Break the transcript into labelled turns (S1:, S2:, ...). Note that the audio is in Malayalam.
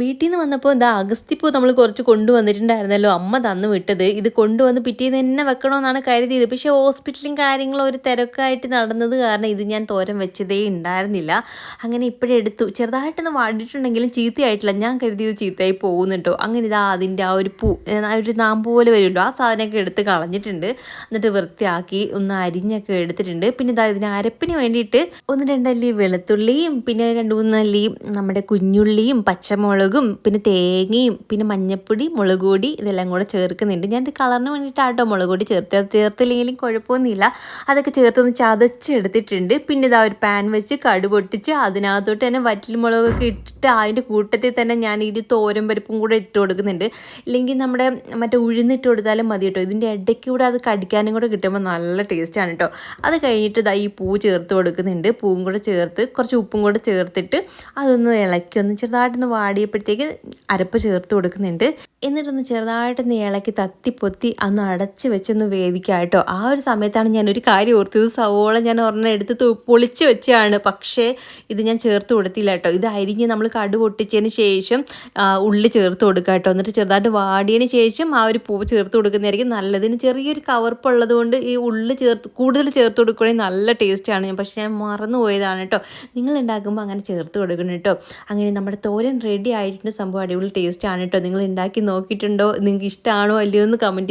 S1: വീട്ടിൽ നിന്ന് വന്നപ്പോൾ എന്താ അഗസ്തിപ്പൂ നമ്മൾ കുറച്ച് കൊണ്ടുവന്നിട്ടുണ്ടായിരുന്നല്ലോ അമ്മ തന്നു വിട്ടത്. ഇത് കൊണ്ടുവന്ന് പിറ്റേന്ന് തന്നെ വെക്കണമെന്നാണ് കരുതിയത്. പക്ഷേ ഹോസ്പിറ്റലും കാര്യങ്ങളും ഒരു തിരക്കായിട്ട് നടന്നത് കാരണം ഇത് ഞാൻ തോരൻ വെച്ചതേ ഉണ്ടായിരുന്നില്ല. അങ്ങനെ ഇപ്പോഴേ എടുത്തു. ചെറുതായിട്ടൊന്ന് വാടിയിട്ടുണ്ടെങ്കിലും ചീത്തയായിട്ടില്ല. ഞാൻ കരുതിയത് ചീത്തയായി പോകുന്നുണ്ടോ അങ്ങനെ ഇതാ അതിന്റെ ആ ഒരു പൂ ഒരു നാമ്പ് പോലെ വരുമല്ലോ. ആ സാധനമൊക്കെ എടുത്ത് കളഞ്ഞിട്ടുണ്ട്. എന്നിട്ട് വൃത്തിയാക്കി ഒന്ന് അരിഞ്ഞൊക്കെ എടുത്തിട്ടുണ്ട്. പിന്നെ ഇതാ ഇതിന് അരപ്പിന് വേണ്ടിയിട്ട് ഒന്ന് രണ്ടല്ലി വെളുത്തുള്ളിയും പിന്നെ രണ്ട് മൂന്നല്ലി നമ്മുടെ കുഞ്ഞുള്ളിയും പച്ചമുളകും പിന്നെ തേങ്ങയും പിന്നെ മഞ്ഞപ്പൊടി മുളക് പൊടി ഇതെല്ലാം കൂടെ ചേർക്കുന്നുണ്ട്. ഞാൻ കളറിന് വേണ്ടിയിട്ടാട്ടോ മുളക് പൊടി ചേർത്ത് ചേർത്തില്ലെങ്കിലും കുഴപ്പമൊന്നുമില്ല. അതൊക്കെ ചേർത്തൊന്ന് ചതച്ചെടുത്തിട്ടുണ്ട്. പിന്നെ ഇതാ ഒരു പാൻ വെച്ച് കടു പൊട്ടിച്ച് അതിനകത്തോട്ട് തന്നെ വറ്റൽ മുളകൊക്കെ ഇട്ടിട്ട് അതിന്റെ കൂട്ടത്തിൽ തന്നെ ഞാൻ ഈ തോരൻ പരിപ്പും കൂടെ ഇട്ട് കൊടുക്കുന്നുണ്ട്. ഇല്ലെങ്കിൽ നമ്മുടെ മറ്റേ ഉഴുന്നിട്ട് കൊടുത്താലും മതി കേട്ടോ. ഇതിന്റെ ഇടയ്ക്ക് കൂടെ അത് കടിക്കാനും കൂടെ കിട്ടുമ്പോൾ നല്ല ടേസ്റ്റാണ് കേട്ടോ. അത് കഴിഞ്ഞിട്ട് ഇതാ ഈ പൂ ചേർത്ത് കൊടുക്കുന്നുണ്ട്. പൂവും കൂടെ ചേർത്ത് കുറച്ച് ഉപ്പും കൂടെ ചേർത്തിട്ട് അതൊന്ന് ഇളക്കി ഒന്ന് ചെറുതായിട്ടൊന്ന് വാടിയപ്പോഴത്തേക്ക് അരപ്പ് ചേർത്ത് കൊടുക്കുന്നുണ്ട്. എന്നിട്ടൊന്ന് ചെറുതായിട്ടൊന്ന് ഇളക്കി തത്തി പൊത്തി അന്ന് അടച്ച് വെച്ചൊന്ന് വേവിക്കാം കേട്ടോ. ആ ഒരു സമയത്താണ് ഞാൻ ഒരു കാര്യം ഓർത്തത്. സവോള ഞാൻ ഒരെണ്ണം എടുത്ത് പൊളിച്ച് വെച്ചാണ് പക്ഷേ ഇത് ഞാൻ ചേർത്ത് കൊടുത്തില്ല കേട്ടോ. ഇത് അരിഞ്ഞ് നമ്മൾ കടു പൊട്ടിച്ചതിന് ശേഷം ഉള്ളി ചേർത്ത് കൊടുക്കുക കേട്ടോ. എന്നിട്ട് ചെറുതായിട്ട് വാടിയതിന് ശേഷം ആ ഒരു പൂവ് ചേർത്ത് കൊടുക്കുന്നതായിരിക്കും നല്ലതിന്. ചെറിയൊരു കവർപ്പുള്ളത് കൊണ്ട് ഈ ഉള്ളി ചേർത്ത് കൂടുതൽ ചേർത്ത് കൊടുക്കുകയാണെങ്കിൽ നല്ല ടേസ്റ്റാണ്. ഞാൻ പക്ഷേ ഞാൻ മറന്നു പോയതാണ് കേട്ടോ. നിങ്ങൾ ഉണ്ടാക്കുമ്പോൾ അങ്ങനെ ചേർത്ത് കൊടുക്കണം കേട്ടോ. അങ്ങനെ നമ്മുടെ തോരൻ റെഡി ആയിട്ടുണ്ട് സംഭവം അടിപൊളി ടേസ്റ്റ് ആണ് കേട്ടോ നിങ്ങൾ ഉണ്ടാക്കി നോക്കിയിട്ടുണ്ടോ? നിങ്ങൾക്ക് ഇഷ്ടമാണോ അല്ലയോ എന്ന് കമന്റ്